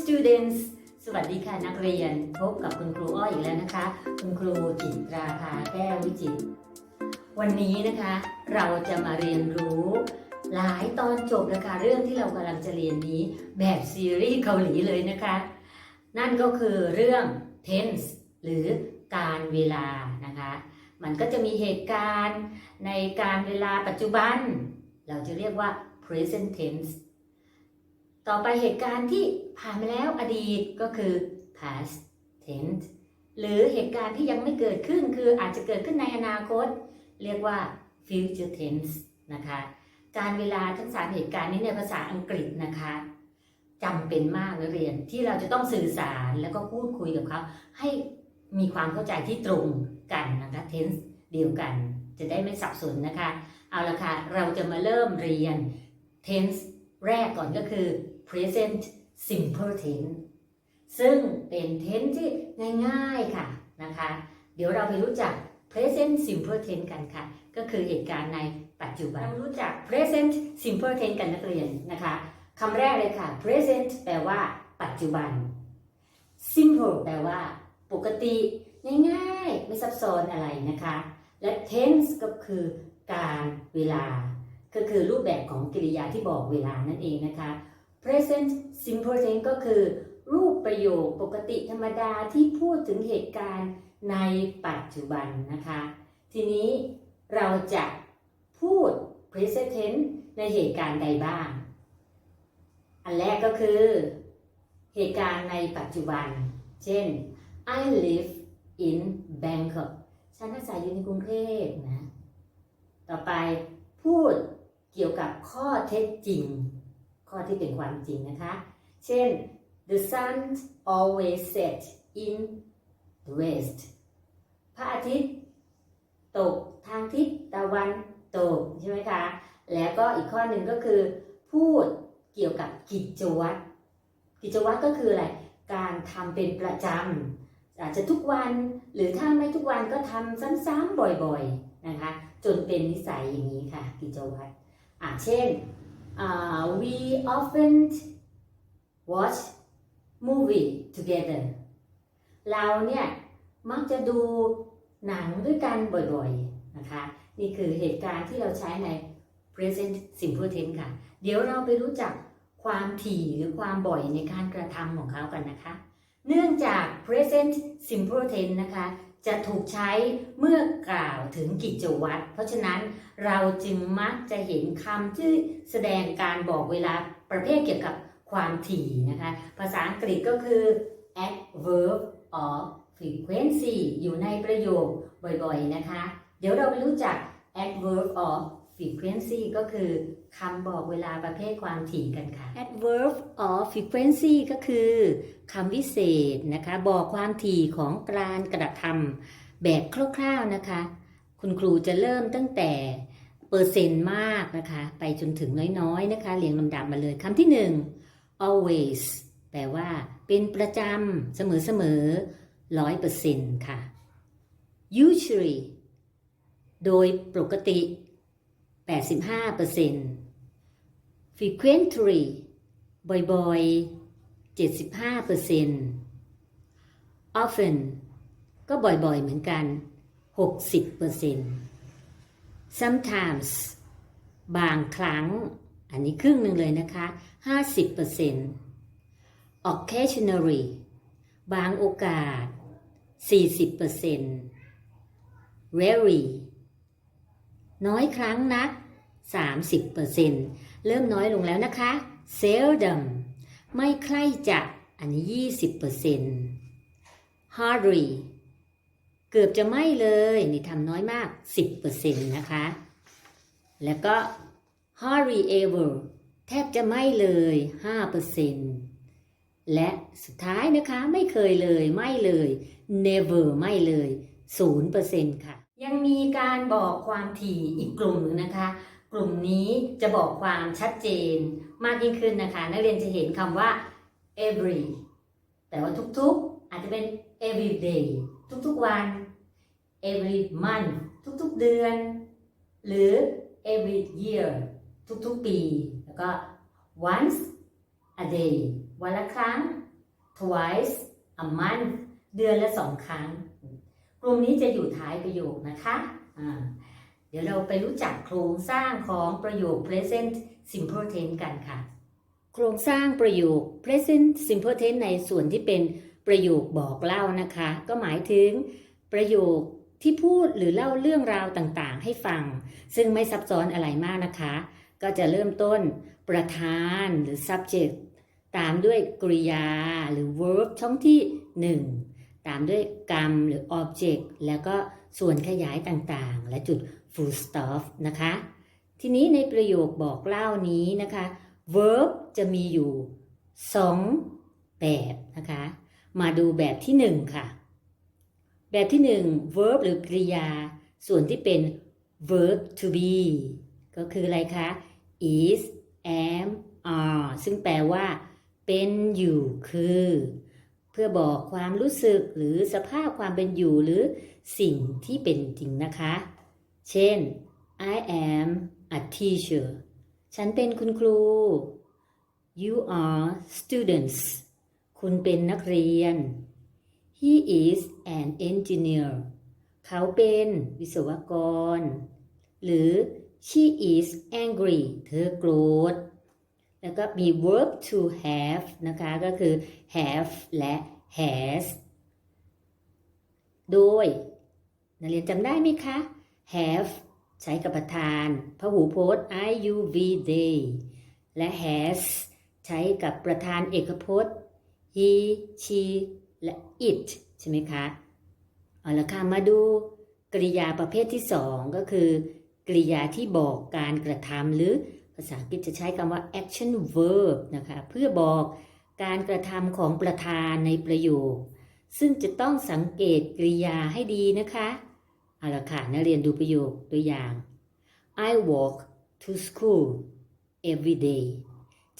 students สวัสดีค่ะนักเรียนพบกับคุณครูอ้อยอีกแล้วนะคะ คุณครูจิตราภาแก้ววิจิตรวันนี้นะคะ เราจะมาเรียนรู้ หลายตอนจบนะคะ เรื่องที่เรากำลังจะเรียนนี้แบบซีรีส์เกาหลีเลยนะคะ นั่นก็คือเรื่อง tense หรือการเวลานะคะ มันก็จะมีเหตุการณ์ในการเวลาปัจจุบัน เราจะเรียกว่า present tense ต่อไปเหตุการณ์ที่ผ่านไปแล้วอดีตก็คือ past tense หรือเหตุการณ์ที่ยังไม่เกิดขึ้นคืออาจจะเกิดขึ้นในอนาคต เรียกว่า future tense นะคะ การเวลาทั้งสามเหตุการณ์นี้ในภาษาอังกฤษนะคะจำเป็นมากนักเรียนที่เราจะต้องสื่อสารแล้วก็พูดคุยกับเขาให้มีความเข้าใจที่ตรงกันนะคะ tense เดียวกัน จะได้ไม่สับสนนะคะ เอาละค่ะ เราจะมาเริ่มเรียน tense แรกก่อนก็คือ present simple tense ซึ่งเป็น tense ที่ง่ายๆค่ะนะคะ เดี๋ยวเราไปรู้จัก present simple tense กันค่ะ ก็คือเหตุการณ์ในปัจจุบันเรารู้จัก present simple tense กันนักเรียนนะคะคำแรกเลยค่ะ present แปลว่า ปัจจุบัน simple แปลว่า ปกติ ง่ายๆ ไม่ซับซ้อนอะไรนะคะ และ tense ก็คือการเวลา ก็คือรูปแบบของกริยาที่บอกเวลานั่นเองนะคะ present simple tense ก็คือ รูปประโยคปกติธรรมดาที่พูดถึงเหตุการณ์ในปัจจุบันนะคะ ทีนี้เราจะพูด present tense ในเหตุการณ์ใดบ้าง อันแรกก็คือ เหตุการณ์ในปัจจุบัน เช่น I live in Bangkok ฉันอาศัยอยู่ในกรุงเทพนะ ต่อไปพูดเกี่ยวกับข้อเท็จจริง ข้อที่เป็นความจริงนะคะ เช่น the sun always set in the west พระอาทิตย์ตกทางทิศตะวันตกใช่ไหมคะ แล้วก็อีกข้อหนึ่งก็คือ พูดเกี่ยวกับกิจวัตร กิจวัตรก็คืออะไร การทำเป็นประจำอาจจะทุกวันหรือถ้าไม่ทุกวันก็ทำซ้ำๆบ่อยๆนะคะ จนเป็นนิสัยอย่างนี้ค่ะ กิจวัตรอะเช่น uh, we often watch movie together เราเนี่ยมักจะดูหนังด้วยกันบ่อยๆนะคะ นี่คือเหตุการณ์ที่เราใช้ใน present simple tense ค่ะ เดี๋ยวเราไปรู้จักความถี่หรือความบ่อยในการกระทำของเขากันนะคะ เนื่องจาก present simple tense นะคะ จะถูกใช้เมื่อกล่าวถึงกิจวัตร เพราะฉะนั้นเราจึงมักจะเห็นคำที่แสดงการบอกเวลาประเภทเกี่ยวกับความถี่นะคะ ภาษาอังกฤษก็คือ adverb of frequency อยู่ในประโยคบ่อยๆนะคะ เดี๋ยวเราไปรู้จัก adverb of frequency ก็คือคำบอกเวลาประเภทความถี่กันค่ะ adverb of frequency ก็คือคำวิเศษนะคะ บอกความถี่ของการกระทำแบบคร่าวๆนะคะ คุณครูจะเริ่มตั้งแต่เปอร์เซ็นต์มากนะคะ ไปจนถึงน้อยๆนะคะ เรียงลำดับมาเลยคำที่หนึ่ง always แปลว่าเป็นประจำเสมอๆร้อยเปอร์เซ็นต์ค่ะ usually โดยปกติ 85% frequently บ่อยๆ 75% often ก็บ่อยๆ เหมือนกัน 60% sometimes บางครั้ง อันนี้ครึ่งหนึ่งเลยนะคะ 50% occasionally บางโอกาส 40% rarely น้อยครั้งนัก30%เริ่มน้อยลงแล้วนะคะ seldom ไม่ใคร่จะอันนี้ 20% hardly เกือบจะไม่เลย นี่ทำน้อยมาก 10%นะคะ แล้วก็ hardly ever แทบจะไม่เลย 5%และสุดท้ายนะคะไม่เคยเลยไม่เลย never ไม่เลย 0%ค่ะ ยังมีการบอกความถี่อีกกลุ่มหนึงนะคะ กลุ่มนี้จะบอกความชัดเจนมากยิ่งขึ้นนะคะ นักเรียนจะเห็นคำว่า every แต่ว่าทุกๆ อาจจะเป็น every day ทุกๆวัน every month ทุกๆเดือน หรือ every year ทุกๆปี แล้วก็ once a day วันละครั้ง twice a month เดือนละสองครั้ง กลุ่มนี้จะอยู่ท้ายประโยคนะคะอ่าเดี๋ยวเราไปรู้จักโครงสร้างของประโยค present simple tense กันค่ะ โครงสร้างประโยค present simple tense ในส่วนที่เป็นประโยคบอกเล่านะคะ ก็หมายถึงประโยคที่พูดหรือเล่าเรื่องราวต่างๆ ให้ฟัง ซึ่งไม่ซับซ้อนอะไรมากนะคะ ก็จะเริ่มต้นประธานหรือ subject ตามด้วยกริยาหรือ verb ช่องที่ 1 ตามด้วยกรรมหรือ object แล้วก็ส่วนขยายต่างๆ และจุด full stop นะคะ ทีนี้ในประโยคบอกเล่านี้นะคะ verb จะมีอยู่ 2 แบบนะคะ มาดูแบบที่ 1 ค่ะ แบบที่ 1 verb หรือกริยา ส่วนที่เป็น verb to be ก็คืออะไรคะ is am are ซึ่งแปลว่า เป็นอยู่คือ เพื่อบอกความรู้สึกหรือสภาพความเป็นอยู่หรือสิ่งที่เป็นจริงนะคะ เช่น I am a teacher ฉันเป็นคุณครู You are students คุณเป็นนักเรียน He is an engineer เขาเป็นวิศวกร หรือ She is angry เธอโกรธ แล้วก็มี verb to have นะคะก็คือ have และ has โดยนักเรียนจำได้ไหมคะ have ใช้กับประธานพหูพจน์ I U V they และ has ใช้กับประธานเอกพจน์ he she และ it ใช่ไหมคะ เอาละค่ะ มาดูกริยาประเภทที่สองก็คือ กริยาที่บอกการกระทำหรือ ภาษาอังกฤษจะใช้คำว่า action verb นะคะเพื่อบอกการกระทำของประธานในประโยค ซึ่งจะต้องสังเกตกริยาให้ดีนะคะเอาละค่ะนักเรียนดูประโยคตัวอย่าง I walk to school every day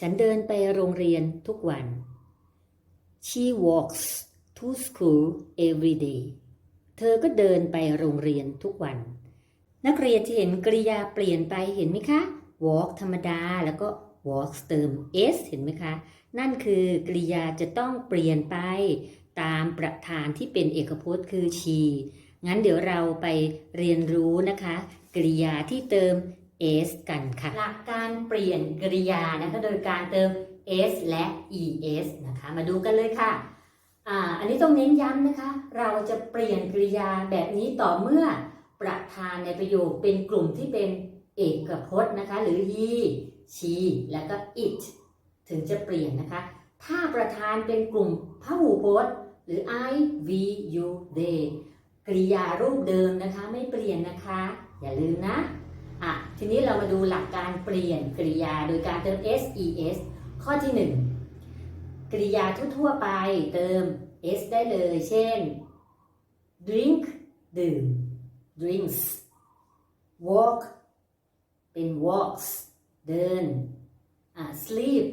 ฉันเดินไปโรงเรียนทุกวัน She walks to school every day เธอก็เดินไปโรงเรียนทุกวัน นักเรียนที่เห็นกริยาเปลี่ยนไปเห็นไหมคะ walk ธรรมดา แล้วก็ walks เติม s เห็นไหมคะ นั่นคือกริยาจะต้องเปลี่ยนไปตามประธานที่เป็นเอกพจน์คือ she งั้นเดี๋ยวเราไปเรียนรู้นะคะ กริยาที่เติม s กันค่ะ หลักการเปลี่ยนกริยานะคะโดยการเติม s และ es นะคะ มาดูกันเลยค่ะอ่าอันนี้ต้องเน้นย้ำนะคะ เราจะเปลี่ยนกริยาแบบนี้ต่อเมื่อประธานในประโยคเป็นกลุ่มที่เป็น เอกพจน์นะคะ หรือ he she แล้วก็ it ถึงจะเปลี่ยนนะคะ ถ้าประธานเป็นกลุ่มพหูพจน์ หรือ I we you they กริยารูปเดิมนะคะไม่เปลี่ยนนะคะ อย่าลืมนะอะทีนี้เรามาดูหลักการเปลี่ยนกริยาโดยการเติม s es ข้อที่ 1 กริยาทั่วๆไปเติม s ได้เลย เช่น drink ดื่ม drinks walk เป็น walks เดิน อะ sleep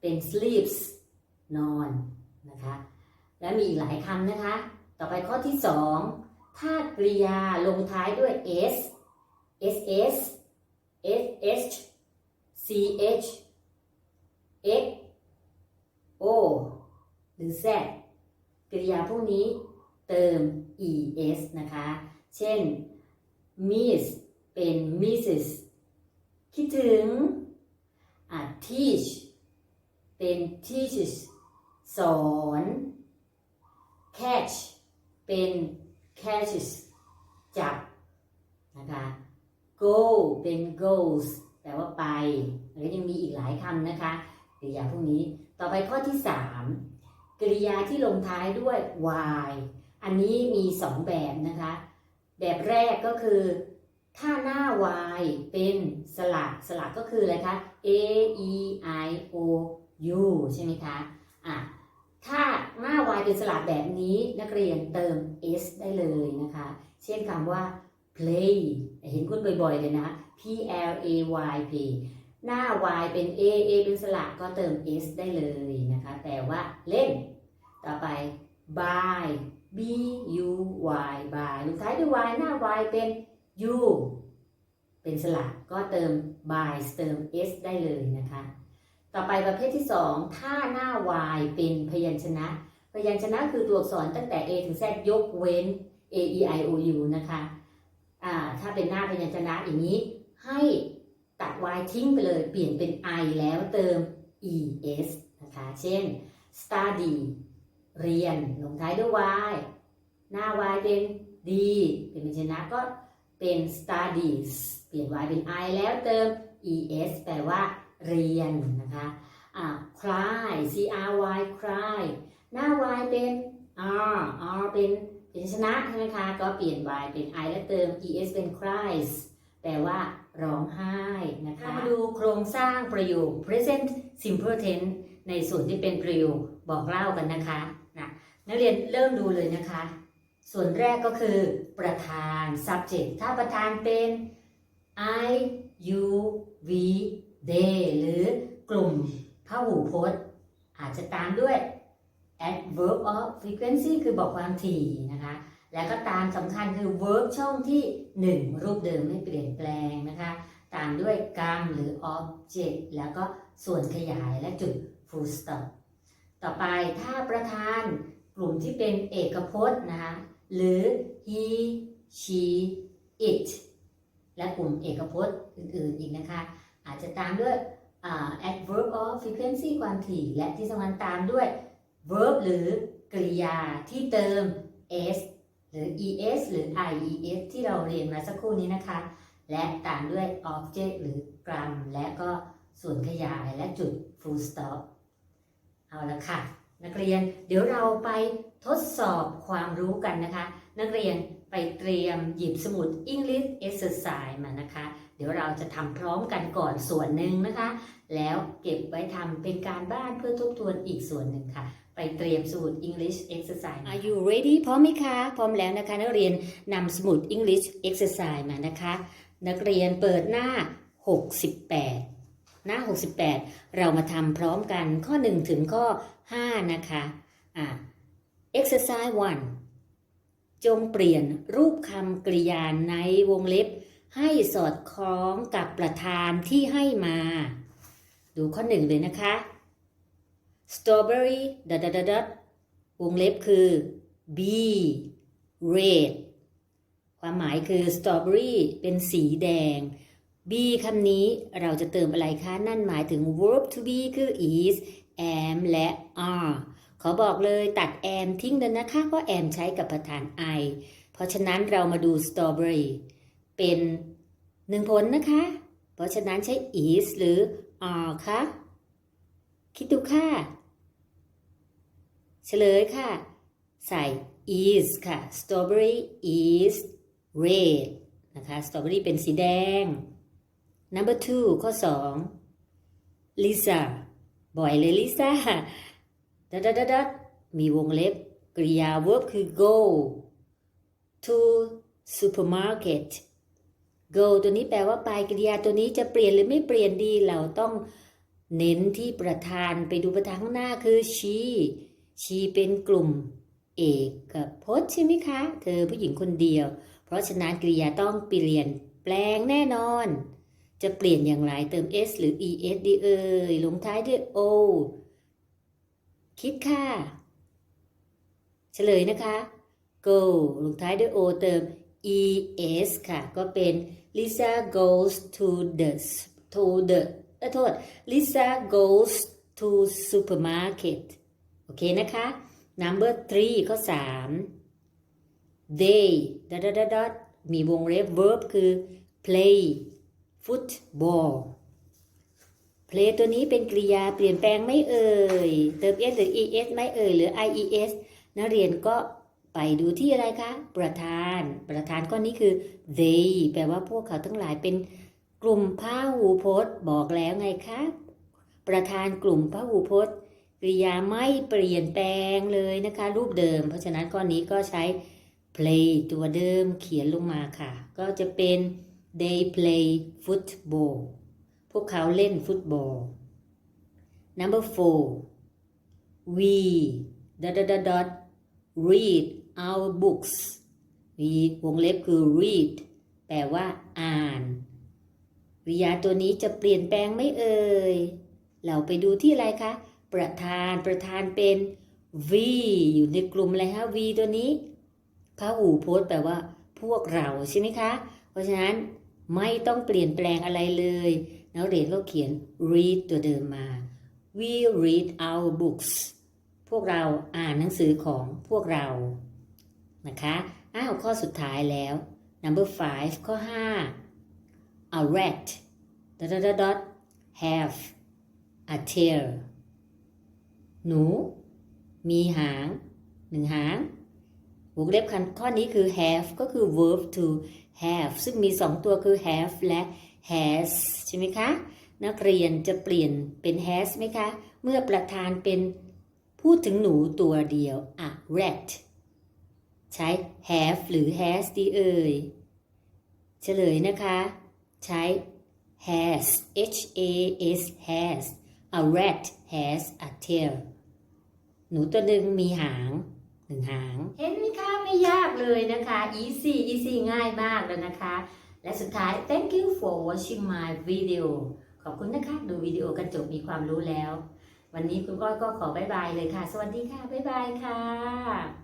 เป็น sleeps นอนนะคะ และมีอีกหลายคำนะคะ ต่อไปข้อที่2ถ้ากริยาลงท้ายด้วย s ss sh ch x o หรือ z กริยาพวกนี้เติม es นะคะ เช่น miss เป็น mrs คิดถึงอะ teach เป็น teaches สอน catch เป็น catches จับนะคะ go เป็น goes แปลว่าไปแล้วยังมีอีกหลายคำนะคะกริยาพวกนี้ต่อไปข้อที่ 3 กริยาที่ลงท้ายด้วย y อันนี้มี 2 แบบนะคะ แบบแรกก็คือ ถ้าหน้า y เป็นสระสระก็คืออะไรคะ a e i o u ใช่ไหมคะอะถ้าหน้า y เป็นสระแบบนี้นักเรียนเติม s ได้เลยนะคะ เช่นคำว่า play เห็นคุณบ่อยๆเลยนะ p l a y p หน้า y เป็น a a เป็นสระก็เติม s ได้เลยนะคะ แต่ว่าเล่น ต่อไป buy b u y buy ลงท้ายด้วย y หน้า y เป็น u เป็นสระก็เติม by เติม s ได้เลยนะคะ ต่อไปประเภทที่สองถ้าหน้า y เป็นพยัญชนะ พยัญชนะคือตัวอักษรตั้งแต่ a ถึง z ยกเว้น a e i o u นะคะอ่าถ้าเป็นหน้าพยัญชนะอย่างนี้ ให้ตัด y ทิ้งไปเลยเปลี่ยนเป็น i แล้วเติม es นะคะ เช่น study เรียนลงท้ายด้วย y หน้า y เป็น d เป็นพยัญชนะก็ เป็น studies เปลี่ยน y เป็น i แล้วเติม es แปลว่า เรียนนะคะอ่า cry c r y cry หน้า y เป็น r r เป็นพยัญชนะใช่ไหมคะก็เปลี่ยน y เป็น i แล้วเติม es เป็น cries แปลว่าร้องไห้นะคะมาดูโครงสร้างประโยค present simple tense ในส่วนที่เป็นประโยคบอกเล่ากันนะคะนะนักเรียนเริ่มดูเลยนะคะ ส่วนแรกก็คือประธาน subject ถ้าประธานเป็น I you we they หรือกลุ่มพหูพจน์ อาจจะตามด้วย adverb of frequency คือบอกความถี่นะคะ แล้วก็ตามสำคัญคือ verb ช่องที่ 1 รูปเดิมไม่เปลี่ยนแปลงนะคะ ตามด้วยกรรมหรือ object แล้วก็ส่วนขยายและจุด full stop ต่อไปถ้าประธานกลุ่มที่เป็นเอกพจน์นะคะ หรือ he she it และกลุ่มเอกพจน์อื่นๆอีกนะคะ อาจจะตามด้วย adverb of frequency ความถี่และที่สำคัญตามด้วย verb หรือกริยาที่เติม s หรือ es หรือ ies ที่เราเรียนมาสักครู่นี้นะคะ และตามด้วย object หรือกรัมและก็ส่วนขยายและจุด full stop เอาละค่ะ นักเรียนเดี๋ยวเราไปทดสอบความรู้กันนะคะ นักเรียนไปเตรียมหยิบสมุด English exercise มานะคะ เดี๋ยวเราจะทำพร้อมกันก่อนส่วนหนึ่งนะคะ แล้วเก็บไว้ทำเป็นการบ้านเพื่อทบทวนอีกส่วนหนึ่งค่ะ ไปเตรียมสมุด English exercise Are you ready พร้อมไหมคะ พร้อมแล้วนะคะ นักเรียนนำสมุด English exercise มานะคะ นักเรียนเปิดหน้า 68 หน้า 68 เรามาทำพร้อมกันข้อ 1 ถึงข้อ 5 นะคะอ่า exercise 1 จงเปลี่ยนรูปคำกริยาในวงเล็บ ให้สอดคล้องกับประธานที่ให้มา ดูข้อหนึ่งเลยนะคะ strawberry ดดดดดวงเล็บคือ b red ความหมายคือ strawberry เป็นสีแดง b คำนี้เราจะเติมอะไรคะ นั่นหมายถึง verb to be คือ is am และ are ขอบอกเลยตัด am ทิ้งเลยนะคะ เพราะ am ใช้กับประธาน I เพราะฉะนั้นเรามาดู strawberry เป็นหนึ่งผลนะคะ เพราะฉะนั้นใช้ is หรือ are คะคิดดูค่ะ เฉลยค่ะ ใส่ is ค่ะ strawberry is red นะคะ strawberry เป็นสีแดง number two ข้อ2 Lisa บ่อยเลย Lisa ดัดดัดดัดมีวงเล็บกริยา verb คือ go to supermarket go ตัวนี้แปลว่าไปกริยาตัวนี้จะเปลี่ยนหรือไม่เปลี่ยนดีเราต้องเน้นที่ประธานไปดูประธานข้างหน้าคือ she she เป็นกลุ่มเอกกับพจน์ใช่ไหมคะ เธอผู้หญิงคนเดียว เพราะฉะนั้นกริยาต้องเปลี่ยนแปลงแน่นอน จะเปลี่ยนอย่างไรเติม s หรือ es ดีเอ่ยลงท้ายด้วย o คิดค่ะ เฉลยนะคะ go ลงท้ายด้วย o เติม es ค่ะ ก็เป็น Lisa goes to the to the อโทษ Lisa goes to supermarket โอเคนะคะ number three ข้อ3 they ดดดดดมีวงเล็บ verb คือ play football play ตัวนี้เป็นกริยาเปลี่ยนแปลงไม่เอ่ย เติม s หรือ es ไม่เอ่ย หรือ ies นักเรียนก็ไปดูที่อะไรคะ ประธาน ประธานข้อนนี้คือ they แปลว่าพวกเขาทั้งหลายเป็นกลุ่มพหูพจน์ บอกแล้วไงคะ ประธานกลุ่มพหูพจน์กริยาไม่เปลี่ยนแปลงเลยนะคะ รูปเดิม เพราะฉะนั้นข้อนนี้ก็ใช้ play ตัวเดิมเขียนลงมาค่ะ ก็จะเป็น they play football พวกเขาเล่นฟุตบอล number four we dot dot dot dot read our books we วงเล็บคือ read แปลว่า อ่านกริยาตัวนี้จะเปลี่ยนแปลงไม่เอ่ย เราไปดูที่อะไรคะ ประธานประธานเป็น V อยู่ในกลุ่มอะไรคะ V ตัวนี้พหูพจน์แปลว่าพวกเราใช่ไหมคะ เพราะฉะนั้น ไม่ต้องเปลี่ยนแปลงอะไรเลยนักเรียนก็เขียน read ตัวเดิมมา we read our books พวกเราอ่านหนังสือของพวกเรา นะคะ อ้าว ข้อสุดท้ายแล้ว number five ข้อ 5 a rat dot dot dot dot have a tail หนู มีหางหนึ่งหาง วงเล็บคันข้อนี้คือ have ก็คือ verb to have ซึ่งมีสองตัวคือ have และ has ใช่ไหมคะ นักเรียนจะเปลี่ยนเป็น has ไหมคะ เมื่อประธานเป็นพูดถึงหนูตัวเดียว a rat ใช้ have หรือ has ดีเอ่ยเฉลยนะคะ ใช้ has h a s has a rat has a tail หนูตัวหนึ่งมีหาง นึ่งหาง เห็นไหมคะไม่ยากเลยนะคะ easy easy ง่ายมากแล้วนะคะ และสุดท้าย thank you for watching my video ขอบคุณนะคะ ดูวิดีโอกันจบมีความรู้แล้ว วันนี้คุณก้อยก็ขอบายบายเลยค่ะ สวัสดีค่ะบายบายค่ะ